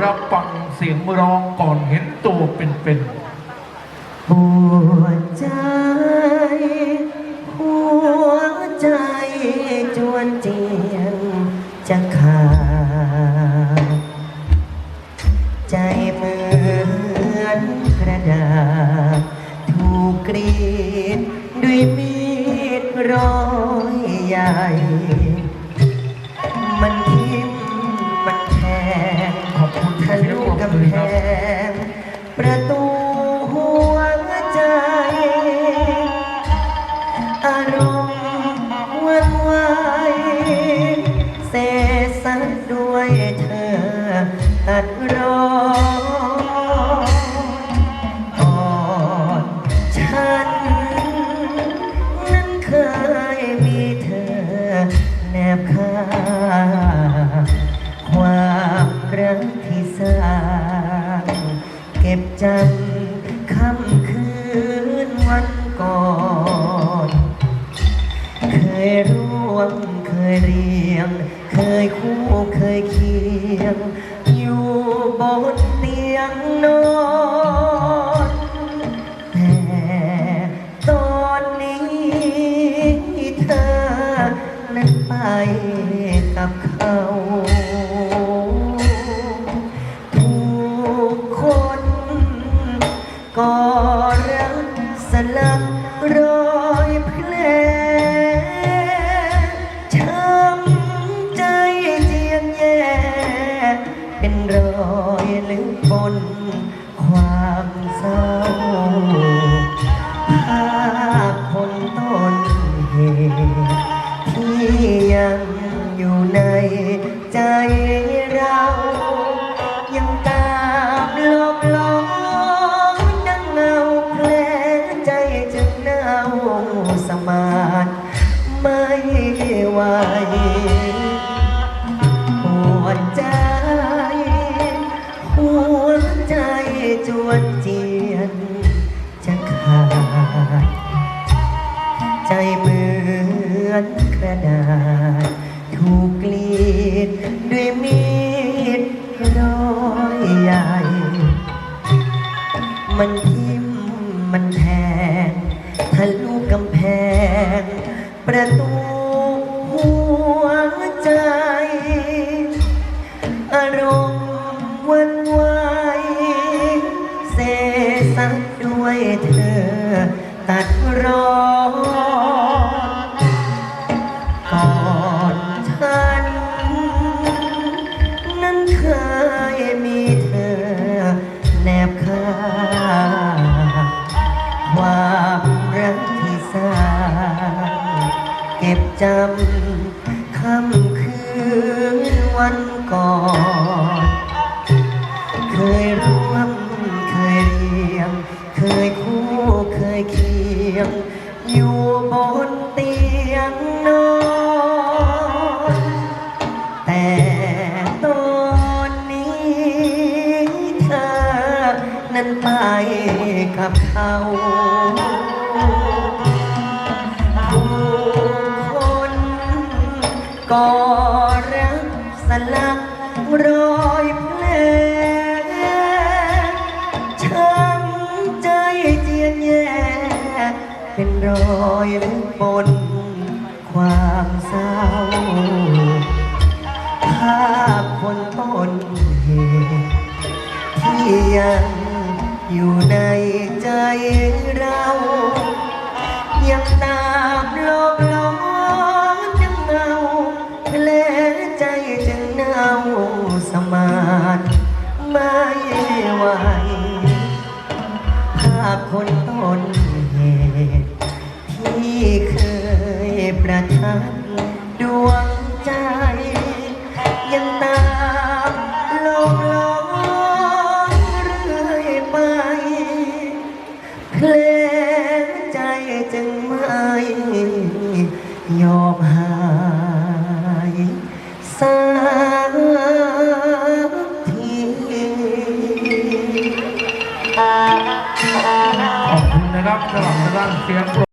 รับฟังเสียงร้องก่อนเห็นตัวเป็นหัวใจ หัวใจจวนเจียนจะขาดใจเหมือนกระดาษ ถูกกรีดด้วยมีดร้อ ประตูหัวใจ อารมณ์วันวายเสสันด้วยเธอตัดรอ ค่ำคืนวันก่อน เคยร่วมเคยเรียง เคยคู่เคยเคียง อยู่บนเตียงนอน ก็รักสลัก สมานไม่ไหวหัวใจ หัวใจจวนเจียน จะขาด ใจเหมือนกระดาษ ถูกกรีดด้วยมีดร้อยใหญ่ มันทิ่มมันแทง ลุกำแพง ประตูหัวใจ อารมณ์วันไหวเสสักด้วยเธอ ตัดรอนก่อนฉัน นั้นเคยมีเธอแนบข้า จำค่ำคืนวันก่อน เคยร่วมเคยเรียง เคยคู่เคยเคียง อยู่บนเตียงนอนแต่ตอนนี้เธอนั้นไปกับเขา ก็รักสลักรอยแผลช้ำใจเจียนแย่เป็นรอยลึกบนความเศร้าภาพคนต้นเหตุที่ยังอยู่ในใจเรายังตา ดวงใจ ยังตามหลอกหลอนเรื่อยไปเพลงใจจึงไม่ยอมหา